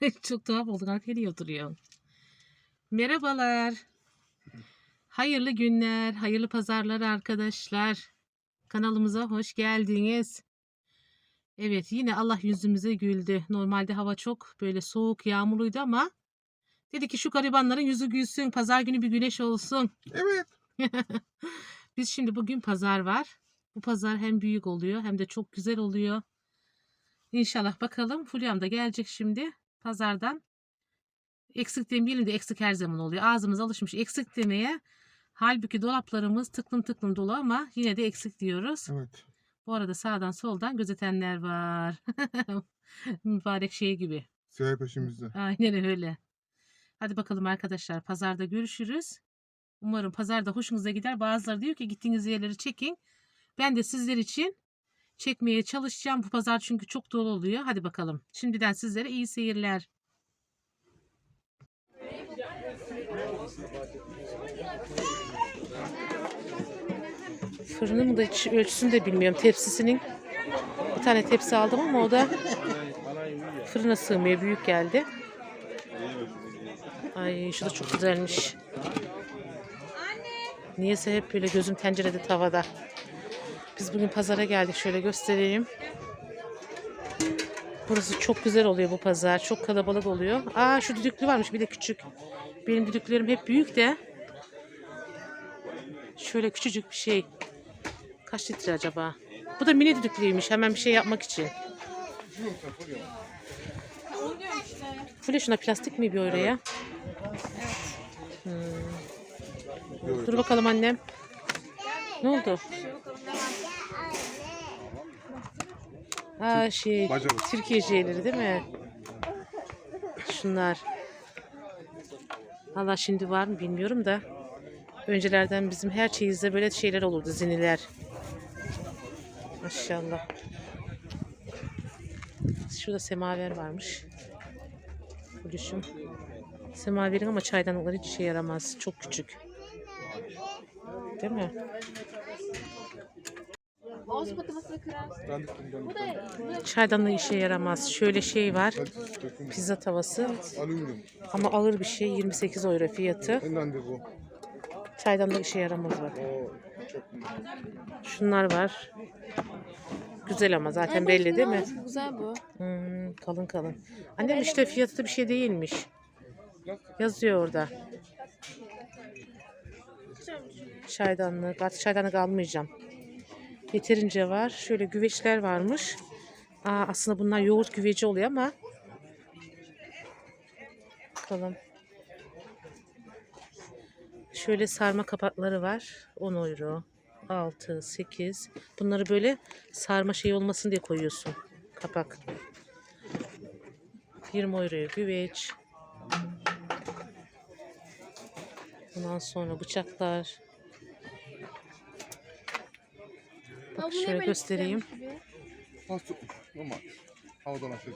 Çok tuhaf olduk. Arkaya oturuyor. Merhabalar. Hayırlı günler, hayırlı pazarlar arkadaşlar. Kanalımıza hoş geldiniz. Evet yine Allah yüzümüze güldü. Normalde hava çok böyle soğuk, yağmurluydu ama dedi ki şu garibanların yüzü gülsün. Pazar günü bir güneş olsun. Evet. Biz şimdi bugün pazar var. Bu pazar hem büyük oluyor hem de çok güzel oluyor. İnşallah bakalım. Fulyam da gelecek şimdi pazardan. Eksik demeyelim de eksik her zaman oluyor. Ağzımız alışmış eksik demeye. Halbuki dolaplarımız tıklım tıklım dolu ama yine de eksik diyoruz. Evet. Bu arada sağdan soldan gözetenler var. Mübarek şey gibi. Seher peşimizde. Aynen öyle. Hadi bakalım arkadaşlar pazarda görüşürüz. Umarım pazarda hoşunuza gider. Bazıları diyor ki gittiğiniz yerleri çekin. Ben de sizler için çekmeye çalışacağım. Bu pazar çünkü çok dolu oluyor. Hadi bakalım. Şimdiden sizlere iyi seyirler. Fırını da hiç ölçüsünü de bilmiyorum. Tepsisinin bir tane tepsi aldım ama o da fırına sığmıyor. Büyük geldi. Ay şu da çok güzelmiş. Niyeyse hep böyle gözüm tencerede tavada. Biz bugün pazara geldik. Şöyle göstereyim. Burası çok güzel oluyor bu pazar. Çok kalabalık oluyor. Aa şu düdüklü varmış bir de küçük. Benim düdüklerim hep büyük de. Şöyle küçücük bir şey. Kaç litre acaba? Bu da mini düdüklüymüş. Hemen bir şey yapmak için. Fulya şuna plastik mi bir oraya? Hmm. Dur bakalım annem. Ne oldu? Aa şey Bacalık. Türkiye şeyleri değil mi? Şunlar. Allah şimdi var mı bilmiyorum da. Öncelerden bizim her çeyizde böyle şeyler olurdu ziniler. Maşallah. Şurada semaver varmış. Gülüşüm. Semaverin ama çaydanlıkları hiç işe yaramaz. Çok küçük. Değil mi? Ağız patlamasını kırar. Ben de bundan Bu da bu da Çaydanlığı işe yaramaz. Şöyle şey var. Pizza tavası. Alüminyum. Ama ağır bir şey. 28 euro fiyatı. Çaydanlık işe yaramaz bak. Şunlar var. Güzel ama zaten Ay, belli değil mi? Güzel bu. Hmm, kalın kalın. Annem işte fiyatı da bir şey değilmiş. Yazıyor orada. Çaydanlık. Artık çaydanlık almayacağım. Yeterince var. Şöyle güveçler varmış. Aa, aslında bunlar yoğurt güveci oluyor ama. Bakalım. Şöyle sarma kapakları var. 10 euro. 6, 8. Bunları böyle sarma şey olmasın diye koyuyorsun. Kapak. 20 euroya güveç. Ondan sonra bıçaklar. Aa, Bak şöyle göstereyim. Az tutmuş. Normal. Havadan aşağı.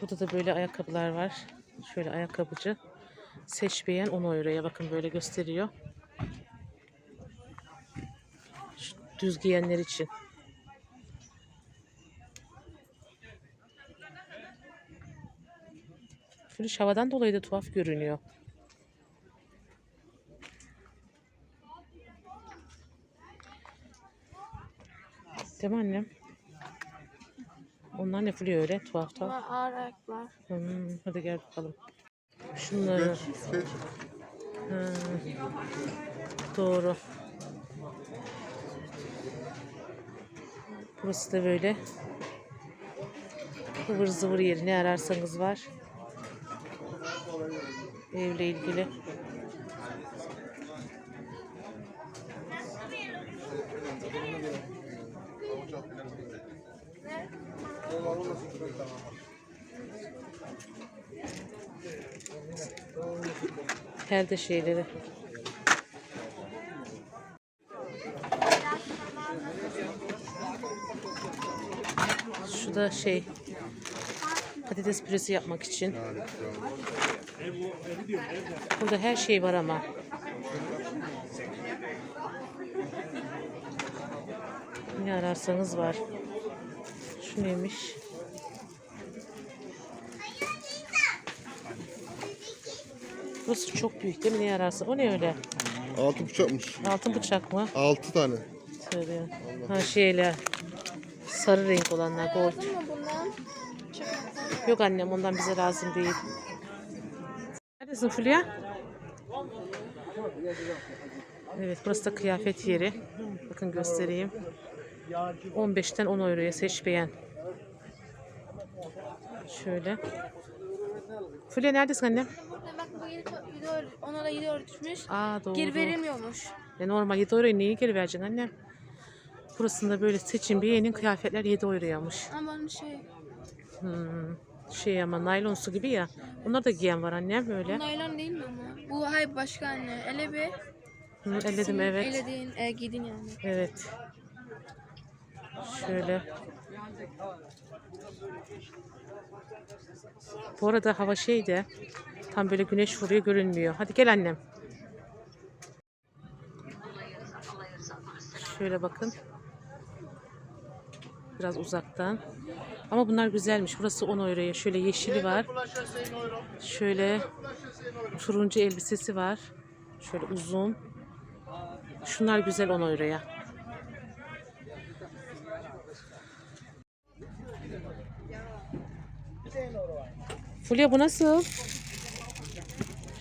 Burada da böyle ayakkabılar var. Şöyle ayakkabıcı. Seç beğen 10 euroya bakın böyle gösteriyor. Şu düz giyenler için. Şöyle havadan dolayı da tuhaf görünüyor. Değil mi annem? Onlar ne fuluyor öyle tuhaf tuhaf. Bunlar ağır ayaklar. Hmm, hadi gel bakalım. Şunları. Geç. Ha, doğru. Burası da böyle. Ivır zıvır yeri ne ararsanız var. Evle ilgili. Perde şeyleri. Şu da şey patates püresi yapmak için. Burada her şey var ama. Ne ararsanız var. Şu neymiş? Burası çok büyük değil mi? Ne yararsa? O ne öyle? Altı bıçakmış. Altın bıçak mı? Altı tane. Şöyle. Ha şeyler. Sarı renk olanlar. Gold. Yok annem ondan bize lazım değil. Neredesin Fulya? Evet burası da kıyafet yeri. Bakın göstereyim. 15'ten 10 euroya seç beğen. Şöyle. Fulya neredesin annem? Bak bu 7 euro, ona da 7 euro düşmüş. Aa doğru. Geri verilmiyormuş. Ya normal 7 euroya neyi geri vereceksin annem? Burasında böyle seçin beğenin kıyafetler 7 euroyaymış. Ama onun şey, Hmm, şey ama naylonsu gibi ya. Bunlar da giyen var annem böyle. bu naylon değil mi ama? Bu hayır başka anne. Ele bir. Hı, elledim evet. Elediğin, e, giydin yani. Evet. Şöyle. Bu arada hava şeydi. Tam böyle güneş vuruyor görünmüyor. Hadi gel annem. Şöyle bakın. Biraz uzaktan. Ama bunlar güzelmiş. Burası 10 euroya. Şöyle yeşili var. Şöyle turuncu elbisesi var. Şöyle uzun. Şunlar güzel 10 euroya. Fulya bu nasıl?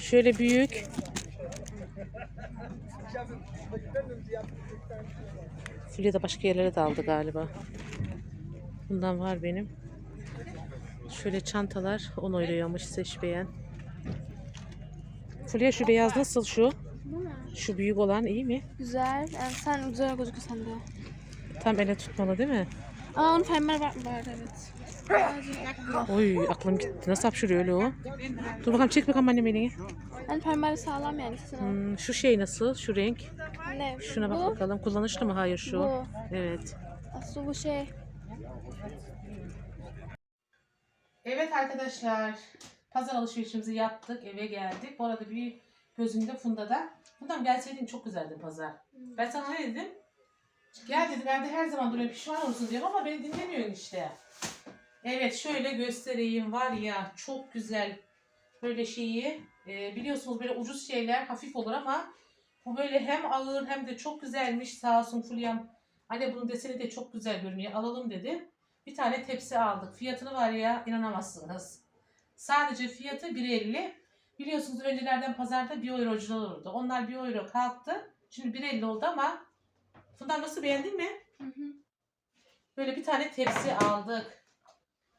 Şöyle büyük. Fulya da başka yerlere de aldı galiba. Bundan var benim. Şöyle çantalar 10 euroymuş seç beğen. Fulya şu beyaz nasıl şu? Şu büyük olan iyi mi? Güzel. Yani sen güzel gözüküyor sende. Tam ele tutmalı değil mi? Aa onun fermer var, var evet. Oy aklım gitti. Nasıl hapşırıyor öyle o? Dur bakalım çek bakalım annem elini. Yani fermeri sağlam yani. Hmm, şu şey nasıl? Şu renk. Ne? Şuna bak bu, bakalım. Kullanışlı mı? Hayır şu. Bu. Evet. Aslında bu şey. Evet arkadaşlar. Pazar alışverişimizi yaptık. Eve geldik. Bu arada bir gözümde Funda'da. Funda'm gelseydin çok güzeldi pazar. Ben sana ne dedim? Gel dedim evde her zaman duruyor pişman olursun diyorum ama beni dinlemiyorsun işte. Evet şöyle göstereyim var ya çok güzel böyle şeyi e, biliyorsunuz böyle ucuz şeyler hafif olur ama bu böyle hem ağır hem de çok güzelmiş sağ olsun Fulyam. Anne bunun deseni de çok güzel görünüyor alalım dedi. Bir tane tepsi aldık. Fiyatını var ya inanamazsınız. Sadece fiyatı 1.50. Biliyorsunuz öncelerden pazarda 1 eurocular olurdu. Onlar 1 euro kalktı. Şimdi 1.50 oldu ama Fundan nasıl beğendin mi? Hı hı. Böyle bir tane tepsi aldık.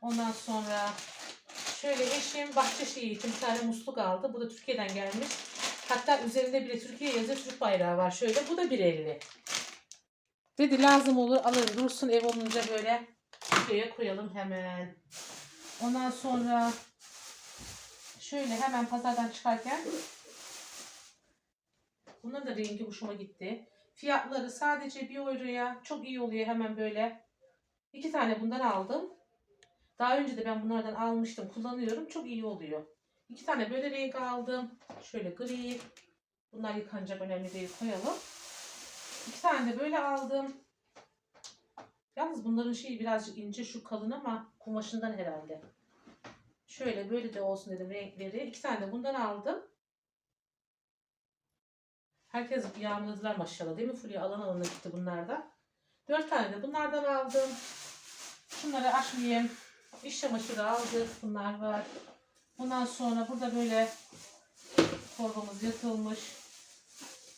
Ondan sonra şöyle eşim bahçe şeyi için bir tane musluk aldı. Bu da Türkiye'den gelmiş. Hatta üzerinde bile Türkiye yazıyor Türk bayrağı var. Şöyle bu da 1.50. Dedi lazım olur alırım. Dursun ev olunca böyle şuraya koyalım hemen. Ondan sonra şöyle hemen pazardan çıkarken bunların da rengi hoşuma gitti. Fiyatları sadece 1 euroya çok iyi oluyor hemen böyle. İki tane bundan aldım. Daha önce de ben bunlardan almıştım. Kullanıyorum. Çok iyi oluyor. İki tane böyle renk aldım. Şöyle gri. Bunlar yıkanacak önemli değil. Koyalım. İki tane de böyle aldım. Yalnız bunların şeyi birazcık ince şu kalın ama kumaşından herhalde. Şöyle böyle de olsun dedim renkleri. İki tane de bundan aldım. Herkes yağmaladılar maşallah değil mi Fulya? Alan alana gitti bunlardan. Dört tane de bunlardan aldım. Şunları açmayayım. İş çamaşırı aldık. Bunlar var. Bundan sonra burada böyle torbamız yatılmış.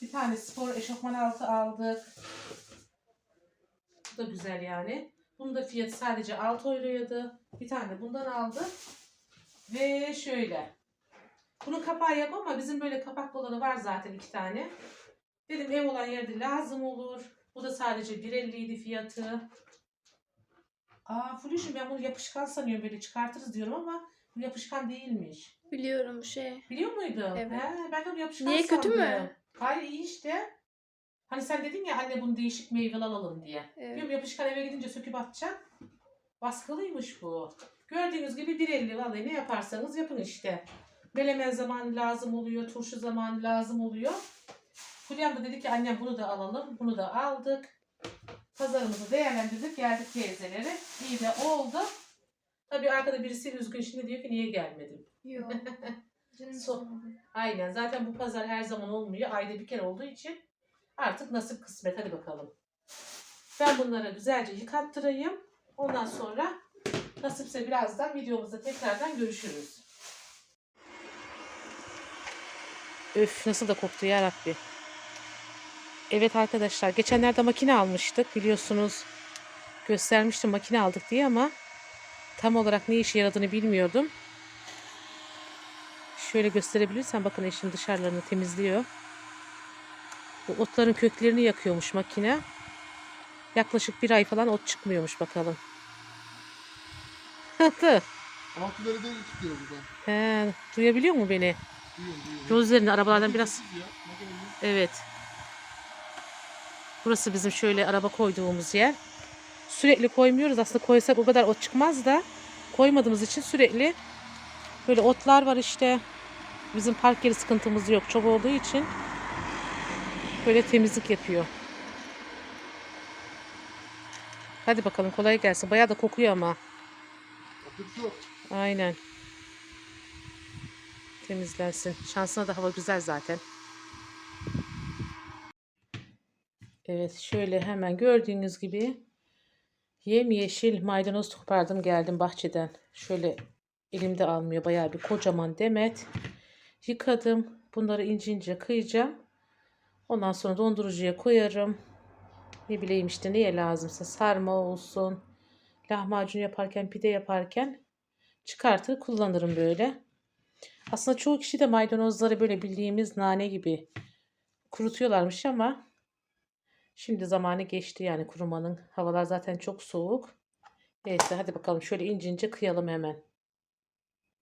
Bir tane spor eşofman altı aldık. Bu da güzel yani. Bunun da fiyatı sadece 6 euroydu. Bir tane bundan aldık. Ve şöyle. Bunun kapağı yok ama bizim böyle kapaklı olanı var zaten iki tane. Dedim ev olan yerde lazım olur. Bu da sadece 1.50 idi fiyatı. Aa Fuluş'um ben bunu yapışkan sanıyorum böyle çıkartırız diyorum ama bu yapışkan değilmiş. Biliyorum bu şey. Biliyor muydun? Evet. He, ben de onu yapışkan Niye, kötü sandım. mü? Hayır iyi işte. Hani sen dedin ya anne bunu değişik meyveler alalım diye. Evet. Diyorum yapışkan eve gidince söküp atacak. Baskılıymış bu. Gördüğünüz gibi 1.50 vallahi ne yaparsanız yapın işte. Melemen zamanı lazım oluyor, turşu zamanı lazım oluyor. Fulyam da dedi ki annem bunu da alalım. Bunu da aldık. Pazarımızı değerlendirdik geldik teyzeleri. İyi de oldu. Tabii arkada birisi üzgün şimdi diyor ki niye gelmedim? Yok. So-. Aynen zaten bu pazar her zaman olmuyor. Ayda bir kere olduğu için artık nasip kısmet hadi bakalım. Ben bunları güzelce yıkattırayım. Ondan sonra nasipse birazdan videomuzda tekrardan görüşürüz. Öf nasıl da koktu ya Rabbi. Evet arkadaşlar geçenlerde makine almıştık biliyorsunuz. Göstermiştim makine aldık diye ama tam olarak ne işe yaradığını bilmiyordum. Şöyle gösterebilirsem bakın eşim dışarılarını temizliyor. Bu otların köklerini yakıyormuş makine. Yaklaşık bir ay falan ot çıkmıyormuş bakalım. Altı. Altıları da çıkıyor buradan. He, duyabiliyor mu beni? Duyuyorum duyuyorum. Gözlerini arabalardan biraz... Evet. Burası bizim şöyle araba koyduğumuz yer. Sürekli koymuyoruz. Aslında koysak o kadar ot çıkmaz da koymadığımız için sürekli böyle otlar var işte. Bizim park yeri sıkıntımız yok. Çok olduğu için böyle temizlik yapıyor. Hadi bakalım kolay gelsin. Bayağı da kokuyor ama. Aynen. Temizlensin. Şansına da hava güzel zaten. Evet şöyle hemen gördüğünüz gibi yemyeşil maydanoz kopardım geldim bahçeden. Şöyle elimde almıyor bayağı bir kocaman demet. Yıkadım. Bunları ince ince kıyacağım. Ondan sonra dondurucuya koyarım. Ne bileyim işte neye lazımsa sarma olsun. Lahmacun yaparken pide yaparken çıkartır kullanırım böyle. Aslında çoğu kişi de maydanozları böyle bildiğimiz nane gibi kurutuyorlarmış ama şimdi zamanı geçti yani kurumanın. Havalar zaten çok soğuk. Neyse hadi bakalım şöyle ince ince kıyalım hemen.